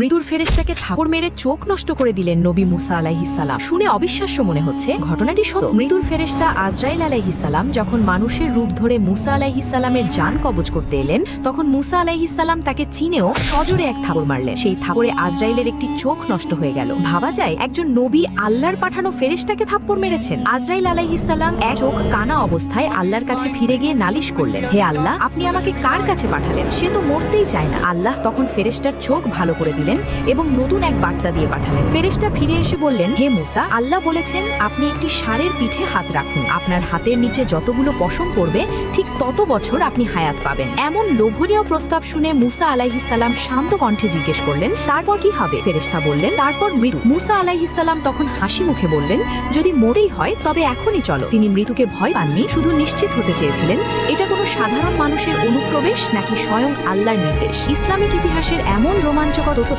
মৃত্যুর ফেরেশতাকে থাপড় মেরে চোখ নষ্ট করে দিলেন নবী মুসা আলাইহিসাল্লাম শুনে অবিশ্বাস্য মনে হচ্ছে ঘটনাটি সত্য। মৃদুর ফেরেশতা আজরাইল আলাইহিসাল্লাম যখন মানুষের রূপ ধরে মুসা আলাইহিসাল্লামের যান কবজ করতে এলেন, তখন মুসা আলাইহিসাল্লাম তাকে চিনেও সজোরে এক থাপড় মারলেন। সেই থাপড়ে আজরাইলের একটি চোখ নষ্ট হয়ে গেল। ভাবা যায় একজন নবী আল্লাহর পাঠানো ফেরেশতাকে থাপ্পড় মেরেছেন। আজরাইল আলাইহিসাল্লাম এক চোখ কানা অবস্থায় আল্লাহর কাছে ফিরে গিয়ে নালিশ করলেন, হে আল্লাহ, আপনি আমাকে কার কাছে পাঠালেন? সে তো মরতেই চায় না। আল্লাহ তখন ফেরেশতার চোখ ভালো করে দিলেন। এবং নতুন এক বার্তা দিয়ে পাঠালেন। ফেরেশতা ফিরে এসে বললেন, হে মুসা, আল্লাহ বলেছেন, আপনি একটি ষাঁড়ের পিঠে হাত রাখুন। আপনার হাতের নিচে যতগুলো পশম পড়বে, ঠিক তত বছর আপনি হায়াত পাবেন। এমন লোভনীয় প্রস্তাব শুনে মুসা আলাইহিসাল্লাম শান্ত কণ্ঠে জিজ্ঞেস করলেন, তারপর কি হবে? ফেরেশতা বললেন, তারপর মৃত্যু। মুসা আলাইহিসাল্লাম তখন হাসি মুখে বললেন, যদি মরেই হয়, তবে এখনই চলো। তিনি মৃত্যুকে ভয় পাননি, শুধু নিশ্চিত হতে চেয়েছিলেন, এটা কোনো সাধারণ মানুষের অনুপ্রবেশ নাকি স্বয়ং আল্লাহর নির্দেশ? ইসলামিক ইতিহাসের এমন রোমাঞ্চকর তথ্য